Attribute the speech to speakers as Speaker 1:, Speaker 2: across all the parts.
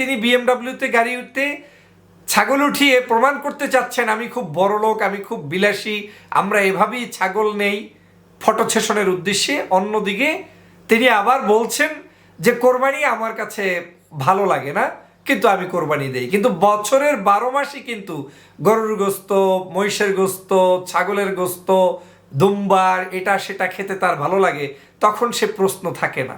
Speaker 1: তিনি বিএমডাব্লিউতে গাড়ি উঠতে ছাগল উঠিয়ে প্রমাণ করতে চাচ্ছেন, আমি খুব বড় লোক, আমি খুব বিলাসী, আমরা এভাবেই ছাগল নেই। ফটো সেশনের উদ্দেশ্যে অন্যদিকে তিনি আবার বলছেন যে, কোরবানি আমার কাছে ভালো লাগে না, কিন্তু আমি কোরবানি দেই। কিন্তু বছরের বারো মাসই কিন্তু গরুর গোস্ত, মহিষের গোস্ত, ছাগলের গোস্ত, দুম্বার, এটা সেটা খেতে তার ভালো লাগে, তখন সে প্রশ্ন থাকে না।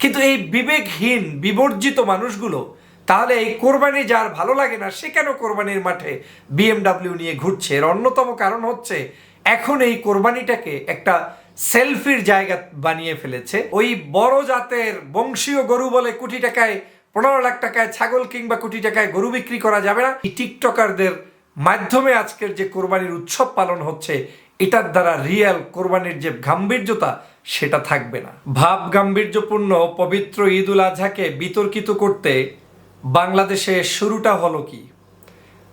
Speaker 1: কিন্তু এই বিবেকহীন, বিবর্জিত মানুষগুলো তাহলে এই কোরবানি যার ভালো লাগে না, সে কেন কোরবানির মাঠে বিএমডাব্লিউ নিয়ে ঘুরছে? এর অন্যতম কারণ হচ্ছে, এখন এই কোরবানিটাকে একটা সেলফির জায়গা বানিয়ে ফেলেছে। ওই বড় জাতের বংশীয় গরু বলে কোটি টাকায়, পনেরো লাখ টাকায় ছাগল কিংবা কোটি টাকায় গরু বিক্রি করা যাবে না। এই টিকটকারদের মাধ্যমে আজকের যে কোরবানির উৎসব পালন হচ্ছে, এটার দ্বারা রিয়েল কোরবানির যে গাম্ভীর্যতা, সেটা থাকবে না। ভাব গাম্ভীর্যপূর্ণ পবিত্র ঈদ উল আজহাকে বিতর্কিত করতে বাংলাদেশে শুরুটা হলো কি?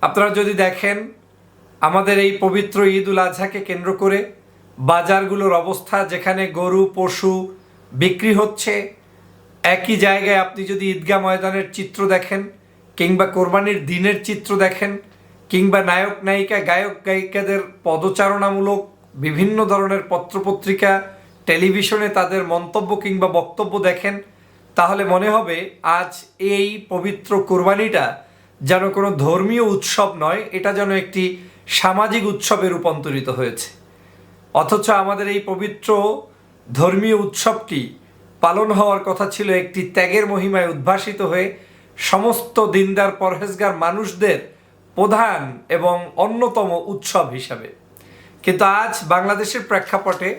Speaker 1: আপনারা যদি দেখেন, আমাদের এই পবিত্র ঈদ উল আজহাকে কেন্দ্র করে বাজারগুলোর অবস্থা, যেখানে গরু, পশু বিক্রি হচ্ছে, একই জায়গায় আপনি যদি ঈদগাহ ময়দানের চিত্র দেখেন কিংবা কোরবানির দিনের চিত্র দেখেন কিংবা নায়ক, নায়িকা, গায়ক, গায়িকাদের পদচারণামূলক বিভিন্ন ধরনের পত্রপত্রিকা, টেলিভিশনে তাদের মন্তব্য কিংবা বক্তব্য দেখেন তাহলে মনে হবে আজ এই পবিত্র কোরবানিটা যেন কোনো ধর্মীয় উৎসব নয়, এটা যেন একটি সামাজিক উৎসবে রূপান্তরিত হয়েছে। অথচ আমাদের এই পবিত্র ধর্মীয় উৎসবটি পালন হওয়ার কথা ছিল একটি ত্যাগের মহিমায় উদ্ভাসিত হয়ে সমস্ত দিনদার পরহেজগার মানুষদের প্রধান এবং অন্যতম উৎসব হিসাবে। কিন্তু আজ বাংলাদেশের প্রেক্ষাপটে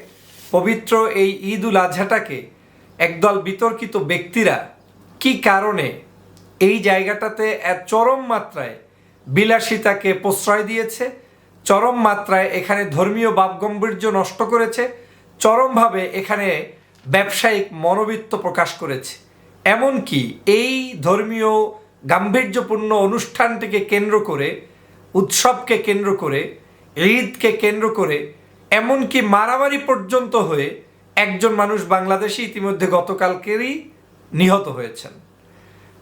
Speaker 1: পবিত্র এই ঈদ উল আজহাটাকে একদল বিতর্কিত ব্যক্তিরা কি কারণে এই জায়গাটাতে এক চরম মাত্রায় বিলাসিতাকে প্রশ্রয় দিয়েছে, চরম মাত্রায় এখানে ধর্মীয় বাপগম্ভীর্য নষ্ট করেছে, চরমভাবে এখানে ব্যবসায়িক মনোবিত্ত প্রকাশ করেছে? এমনকি এই ধর্মীয় গাম্ভীর্যপূর্ণ অনুষ্ঠানটিকে কেন্দ্র করে, উৎসবকে কেন্দ্র করে, ঈদকে কেন্দ্র করে, এমনকি মারামারি পর্যন্ত হয়ে একজন মানুষ বাংলাদেশে ইতিমধ্যে গতকালকেরই নিহত হয়েছেন।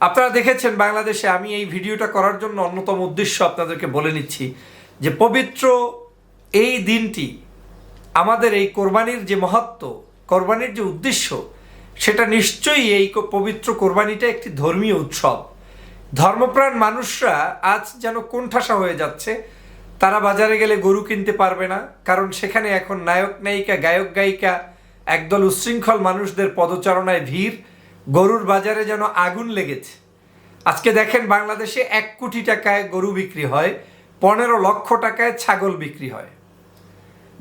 Speaker 1: আপনারা দেখেছেন বাংলাদেশে আমি এই ভিডিওটা করার জন্য অন্যতম উদ্দেশ্য আপনাদেরকে বলে নিচ্ছি যে পবিত্র এই দিনটি আমাদের এই কোরবানির যে মহত্ব, কোরবানির যে উদ্দেশ্য, সেটা নিশ্চয়ই এই পবিত্র কোরবানিটা একটি ধর্মীয় উৎসব। ধর্মপ্রাণ মানুষরা আজ যেন কোণঠাসা হয়ে যাচ্ছে, তারা বাজারে গেলে গরু কিনতে পারবে না, কারণ সেখানে এখন নায়ক নায়িকা গায়ক গায়িকা একদল উচ্ছৃঙ্খল মানুষদের পদচারণায় ভিড়, গরুর বাজারে যেন আগুন লেগেছে। আজকে দেখেন বাংলাদেশে এক কোটি টাকায় গরু বিক্রি হয়, পনেরো লক্ষ টাকায় ছাগল বিক্রি হয়।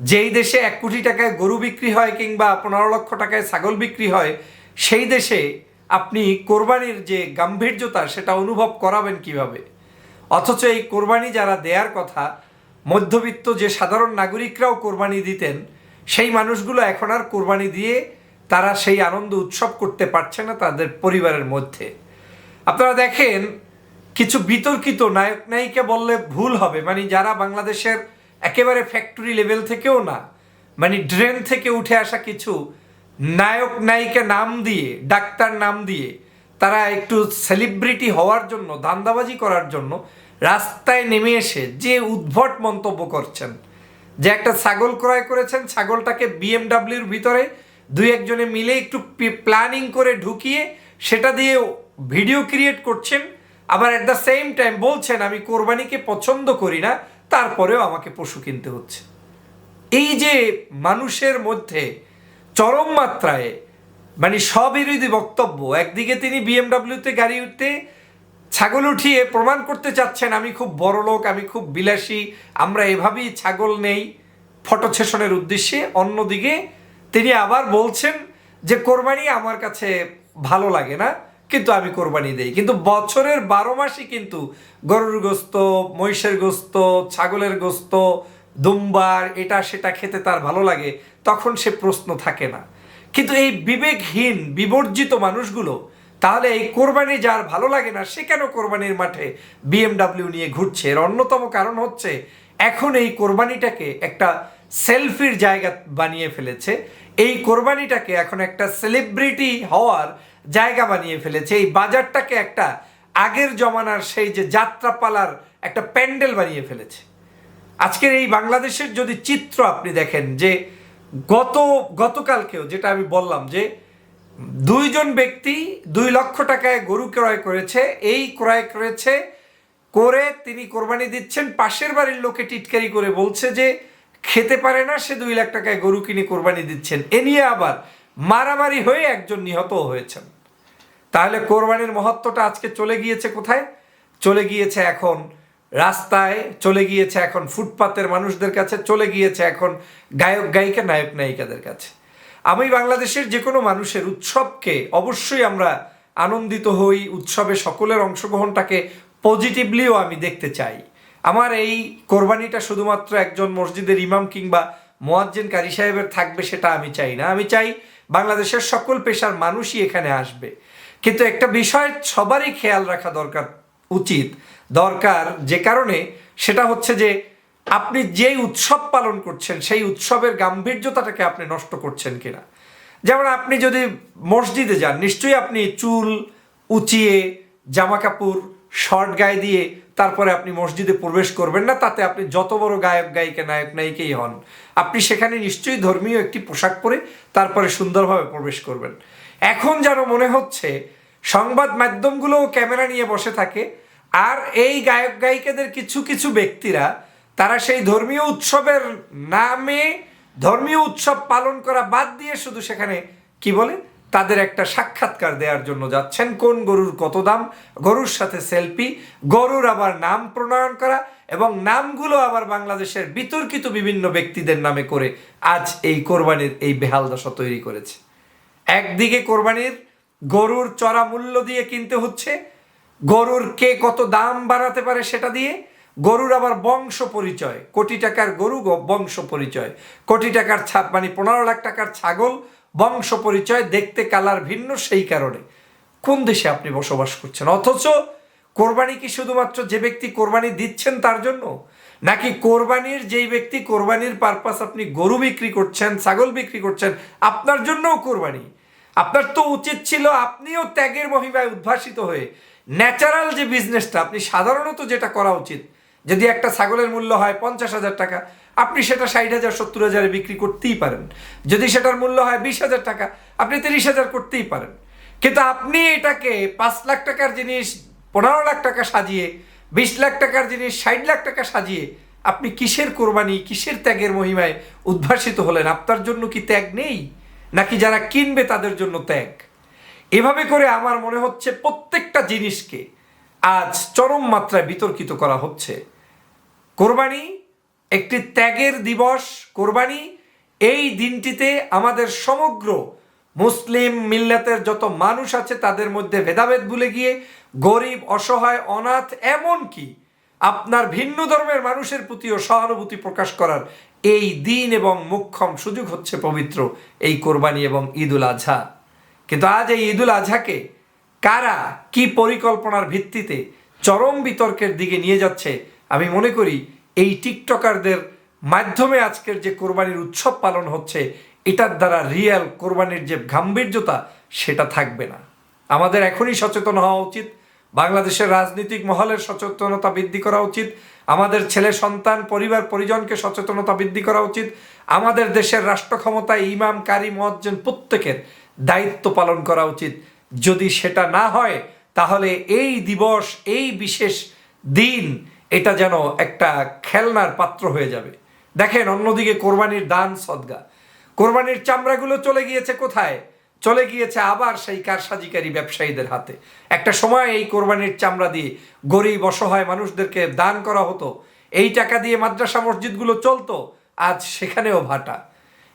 Speaker 1: যেই দেশে এক কোটি টাকায় গরু বিক্রি হয় কিংবা পনেরো লক্ষ টাকায় ছাগল বিক্রি হয়, সেই দেশে আপনি কোরবানির যে গাম্ভীর্যতা, সেটা অনুভব করাবেন কীভাবে? অথচ এই কোরবানি যারা দেয়ার কথা, মধ্যবিত্ত যে সাধারণ নাগরিকরাও কোরবানি দিতেন সেই মানুষগুলো এখন আর কোরবানি দিয়ে তারা সেই আনন্দ উৎসব করতে পারছে না তাদের পরিবারের মধ্যে। আপনারা দেখেন, কিছু বিতর্কিত নায়ক নায়িকা বললে ভুল হবে। মানে যারা বাংলাদেশের একেবারে ফ্যাক্টরি লেভেল থেকেও না মানে ড্রেন থেকে উঠে আসা কিছু নায়ক নায়িকা নাম দিয়ে, ডাক্তার নাম দিয়ে, তারা একটু সেলিব্রিটি হওয়ার জন্য, ধান্দাবাজি করার জন্য রাস্তায় নেমে এসে যে উদ্ভট মন্তব্য করছেন যে একটা ছাগল ক্রয় করেছেন, ছাগলটাকে বিএমডাব্লিউর ভিতরে দুই একজনে মিলে একটু প্ল্যানিং করে ঢুকিয়ে সেটা দিয়ে ভিডিও ক্রিয়েট করছেন। আবার অ্যাট দ্য সেম টাইম বলছেন, আমি কোরবানিকে পছন্দ করি না, তারপরেও আমাকে পশু কিনতে হচ্ছে। এই যে মানুষের মধ্যে চরম মাত্রায় মানে স্ববিরোধী বক্তব্য, একদিকে তিনি বিএমডাব্লিউতে গাড়ি উঠতে ছাগল উঠিয়ে প্রমাণ করতে চাচ্ছেন, আমি খুব বড় লোক, আমি খুব বিলাসী, আমরা এভাবেই ছাগল নেই। ফটো সেশনের উদ্দেশ্যে অন্যদিকে তিনি আবার বলছেন যে, কোরবানি আমার কাছে ভালো লাগে না, কিন্তু আমি কোরবানি দেই। কিন্তু বছরের বারো মাসই কিন্তু গরুর গোস্ত, মহিষের গোস্ত, ছাগলের গোস্ত, দুম্বার, এটা সেটা খেতে তার ভালো লাগে, তখন সে প্রশ্ন থাকে না। কিন্তু এই বিবেকহীন, বিবর্জিত মানুষগুলো তাহলে এই কোরবানি যার ভালো লাগে না, সে কেন কোরবানির মাঠে বিএমডাব্লিউ নিয়ে ঘুরছে? এর অন্যতম কারণ হচ্ছে, এখন এই কোরবানিটাকে একটা সেলফির জায়গা বানিয়ে ফেলেছে। এই কোরবানিটাকে এখন একটা সেলিব্রিটি হওয়ার জায়গা বানিয়ে ফেলেছে। এই বাজারটাকে একটা আগের জমানার সেই যে যাত্রাপালার একটা প্যান্ডেল বানিয়ে ফেলেছে। আজকের এই বাংলাদেশের যদি চিত্র আপনি দেখেন, যে গত, গতকালকেও যেটা আমি বললাম যে দুইজন ব্যক্তি দুই লক্ষ টাকায় গরু ক্রয় করেছে। এই ক্রয় করেছে করে তিনি কোরবানি দিচ্ছেন। পাশের বাড়ির লোকে টিটকারি করে বলছে যে, খেতে পারে না, সে দুই লাখ টাকায় গরু কিনে কোরবানি দিচ্ছেন। এ নিয়ে আবার মারামারি হয়ে একজন নিহত হয়েছেন। তাহলে কোরবানির মহত্বটা আজকে চলে গিয়েছে কোথায়? চলে গিয়েছে এখন রাস্তায়, চলে গিয়েছে এখন ফুটপাতের মানুষদের কাছে, চলে গিয়েছে এখন গায়ক গায়িকা নায়ক নায়িকাদের কাছে। আমি বাংলাদেশের যে কোনো মানুষের উৎসবকে অবশ্যই আমরা আনন্দিত হই, উৎসবে সকলের অংশগ্রহণটাকে পজিটিভলিও আমি দেখতে চাই। আমার এই কোরবানিটা শুধুমাত্র একজন মসজিদের ইমাম কিংবা মোয়াজ্জেন কারি সাহেবের থাকবে সেটা আমি চাই না। আমি চাই বাংলাদেশের সকল পেশার মানুষই এখানে আসবে। কিন্তু একটা বিষয় সবারই খেয়াল রাখা দরকার, উচিত। দরকার যে কারণে সেটা হচ্ছে যে আপনি যেই উৎসব পালন করছেন, সেই উৎসবের গাম্ভীর্যতাটাকে আপনি নষ্ট করছেন কিনা? যেমন আপনি যদি মসজিদে যান, নিশ্চয়ই আপনি চুল উঁচিয়ে জামা কাপড় শর্ট গায়ে দিয়ে তারপরে আপনি মসজিদে প্রবেশ করবেন না, তাতে আপনি যত বড় গায়ক, গায়িকা, নায়ক, নায়িকাই হন, আপনি সেখানে নিশ্চয়ই ধর্মীয় একটি পোশাক পরে তারপরে সুন্দরভাবে প্রবেশ করবেন। এখন যেন মনে হচ্ছে, সংবাদ মাধ্যমগুলোও ক্যামেরা নিয়ে বসে থাকে, আর এই গায়ক, গায়িকাদের কিছু কিছু ব্যক্তিরা তারা সেই ধর্মীয় উৎসবের নামে ধর্মীয় উৎসব পালন করা বাদ দিয়ে শুধু সেখানে, কি বলে, তাদের একটা সাক্ষাৎকার দেওয়ার জন্য যাচ্ছেন। কোন গরুর কত দাম? গরুর সাথে সেলফি, গরুর আবার নাম প্রণয়ন করা এবং নামগুলো আবার বাংলাদেশের বিতর্কিত বিভিন্ন ব্যক্তিদের নামে করে আজ এই কোরবানির এই বেহাল দশা তৈরি করেছে। একদিকে কোরবানির গরুর চড়া মূল্য দিয়ে কিনতে হচ্ছে, গরুর কে কত দাম বাড়াতে পারে সেটা দিয়ে গরুর আবার বংশ পরিচয়। কোটি টাকার গরু বংশ পরিচয়। কোটি টাকার ছাপ মানে পনেরো লাখ টাকার ছাগল বংশ পরিচয়, দেখতে, কালার ভিন্ন সেই কারণে। কোন দেশে আপনি বসবাস করছেন? অথচ কোরবানি কি শুধুমাত্র যে ব্যক্তি কোরবানি দিচ্ছেন তার জন্য? নাকি কোরবানির যেই ব্যক্তি কোরবানির পারপাস আপনি গরু বিক্রি করছেন, ছাগল বিক্রি করছেন, আপনার জন্যও কোরবানি? আপনার তো উচিত ছিল আপনিও ত্যাগের মহিমায় উদ্ভাসিত হয়ে ন্যাচারাল যে বিজনেসটা আপনি সাধারণত যেটা করা উচিত যদি একটা ছাগলের মূল্য হয় পঞ্চাশ হাজার টাকা, আপনি সেটা ষাট হাজার, সত্তর হাজারে বিক্রি করতেই পারেন। যদি সেটার মূল্য হয় বিশ হাজার টাকা, আপনি তিরিশ হাজার করতেই পারেন। কিন্তু আপনি এটাকে পাঁচ লাখ টাকার জিনিস, পনেরো লাখ টাকা সাজিয়ে, বিশ লাখ টাকার জিনিস, ষাট লাখ টাকা সাজিয়ে আপনি কিসের কোরবানি, কিসের ত্যাগের মহিমায় উদ্ভাসিত হলেন? আপনার জন্য কি ত্যাগ নেই? নাকি যারা কিনবে তাদের জন্য ত্যাগ? এভাবে করে আমার মনে হচ্ছে প্রত্যেকটা জিনিসকে আজ চরম মাত্রায় বিতর্কিত করা হচ্ছে। কোরবানি, একটি ত্যাগের দিবস কোরবানি। এই দিনটিতে আমাদের সমগ্র মুসলিম মিল্লাতের যত মানুষ আছে, তাদের মধ্যে ভেদাভেদ ভুলে গিয়ে, গরিব, অসহায়, অনাথ, এমনকি আপনার ভিন্ন ধর্মের মানুষের প্রতিও সহানুভূতি প্রকাশ করার এই দিন এবং মুখ্যম সুযোগ হচ্ছে পবিত্র এই কোরবানি এবং ঈদুল আজহা। কিন্তু আজ এই ঈদুল আজহাকে কারা কি পরিকল্পনার ভিত্তিতে চরম বিতর্কের দিকে নিয়ে যাচ্ছে আমি মনে করি এই টিকটকারদের মাধ্যমে আজকের যে কোরবানির উৎসব পালন হচ্ছে, এটার দ্বারা রিয়েল কোরবানির যে গাম্ভীর্যতা, সেটা থাকবে না। আমাদের এখনই সচেতন হওয়া উচিত, বাংলাদেশের রাজনৈতিক মহলের সচেতনতা বৃদ্ধি করা উচিত, আমাদের ছেলে, সন্তান, পরিবার, পরিজনকে সচেতনতা বৃদ্ধি করা উচিত, আমাদের দেশের রাষ্ট্র ক্ষমতায় ইমাম, কারি মজ্জেন প্রত্যেকের দায়িত্ব পালন করা উচিত। যদি সেটা না হয়, তাহলে এই দিবস, এই বিশেষ দিন এটা যেন একটা খেলনার পাত্র হয়ে যাবে। দেখেন, অন্যদিকে কোরবানির দান সদগা। কোরবানির চামড়াগুলো চলে গিয়েছে কোথায়? চলে গিয়েছে আবার সেই কারসাজিকারী ব্যবসায়ীদের হাতে। একটা সময় এই কোরবানির চামড়া দিয়ে গরিব, অসহায় মানুষদেরকে দান করা হতো। এই টাকা দিয়ে মাদ্রাসা মসজিদগুলো চলতো, আজ সেখানেও ভাটা।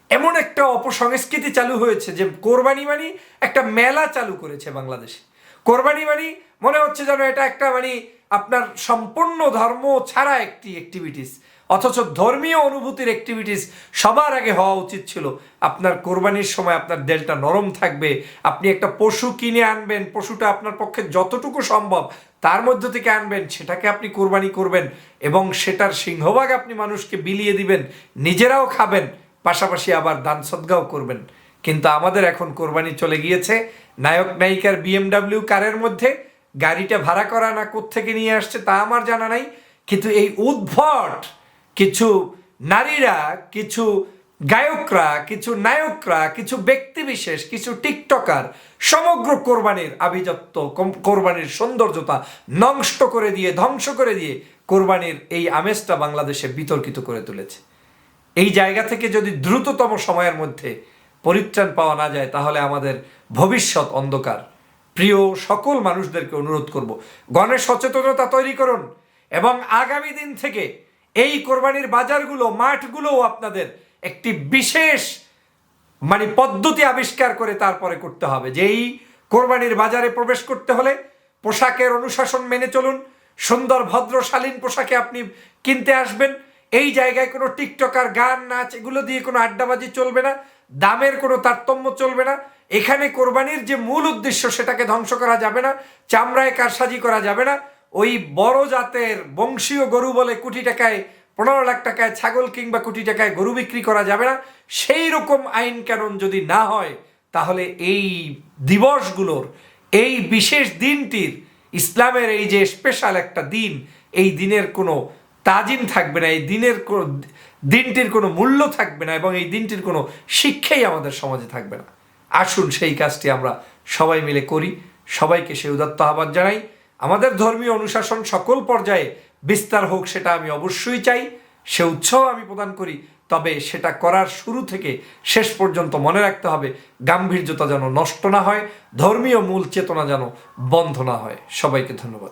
Speaker 1: এমন একটা অপসংস্কৃতি চালু হয়েছে যে কোরবানি মানি একটা মেলা চালু করেছে বাংলাদেশে। কোরবানি মানি মনে হচ্ছে যেন এটা একটা মানে আপনার সম্পূর্ণ ধর্ম ছাড়া একটি অ্যাক্টিভিটিস অথচ ধর্মীয় অনুভূতির অ্যাক্টিভিটিস সবার আগে হওয়া উচিত ছিল। আপনার কোরবানির সময় আপনার দেলটা নরম থাকবে, আপনি একটা পশু কিনে আনবেন, পশুটা আপনার পক্ষে যতটুকু সম্ভব তার মধ্য থেকে আনবেন, সেটাকে আপনি কোরবানি করবেন এবং সেটার সিংহভাগ আপনি মানুষকে বিলিয়ে দিবেন, নিজেরাও খাবেন, পাশাপাশি আবার দান সদ্গাও করবেন। কিন্তু আমাদের এখন কোরবানি চলে গিয়েছে, নায়ক নায়িকার বিএমডাব্লিউ কারের মধ্যে গাড়িটা ভাড়া করা না কোত্থেকে নিয়ে আসছে তা আমার জানা নাই। কিন্তু এই উদ্ভট কিছু নারীরা, কিছু গায়করা, কিছু নায়করা, কিছু ব্যক্তিবিশেষ, কিছু টিকটকার সমগ্র কোরবানির আভিজাত্য কোরবানির সৌন্দর্যতা নষ্ট করে দিয়ে, ধ্বংস করে দিয়ে কোরবানির এই আমেজটা বাংলাদেশে বিতর্কিত করে তুলেছে। এই জায়গা থেকে যদি দ্রুততম সময়ের মধ্যে পরিত্রাণ পাওয়া না যায়, তাহলে আমাদের ভবিষ্যৎ অন্ধকার। প্রিয় সকল মানুষদেরকে অনুরোধ করব, গণেশ সচেতনতা তৈরি করুন এবং আগামী দিন থেকে এই কোরবানির বাজারগুলো, মাঠগুলোও আপনাদের একটি বিশেষ মানে পদ্ধতি আবিষ্কার করে তারপরে করতে হবে যে এই কোরবানির বাজারে প্রবেশ করতে হলে পোশাকের অনুশাসন মেনে চলুন, সুন্দর ভদ্রশালীন পোশাকে আপনি কিনতে আসবেন। এই জায়গায় কোনো টিকটকার, গান, নাচ এগুলো দিয়ে কোনো আড্ডাবাজি চলবে না, দামের কোনো তারতম্য চলবে না। এখানে কোরবানির যে মূল উদ্দেশ্য সেটাকে ধ্বংস করা যাবে না, চামড়ায় কারসাজি করা যাবে না। ওই বড় জাতের বংশীয় গরু বলে কোটি টাকায়, পনেরো লাখ টাকায় ছাগল কিংবা কোটি টাকায় গরু বিক্রি করা যাবে না। সেই রকম আইন কানুন যদি না হয়, তাহলে এই দিবসগুলোর, এই বিশেষ দিনটির, ইসলামের এই যে স্পেশাল একটা দিন, এই দিনের কোনো তাজিম থাকবে না, এই দিনের কোনো, দিনটির কোনো মূল্য থাকবে না এবং এই দিনটির কোনো শিক্ষাই আমাদের সমাজে থাকবে না। আসুন সেই কাজটি আমরা সবাই মিলে করি। সবাইকে সে উদাত্ত আহ্বান জানাই। আমাদের ধর্মীয় অনুশাসন সকল পর্যায়ে বিস্তার হোক সেটা আমি অবশ্যই চাই। সে উৎসাহ আমি প্রদান করি। তবে সেটা করার শুরু থেকে শেষ পর্যন্ত মনে রাখতে হবে, গাম্ভীর্যতা যেন নষ্ট না হয়, ধর্মীয় মূল চেতনা যেন বন্ধ না হয়। সবাইকে ধন্যবাদ।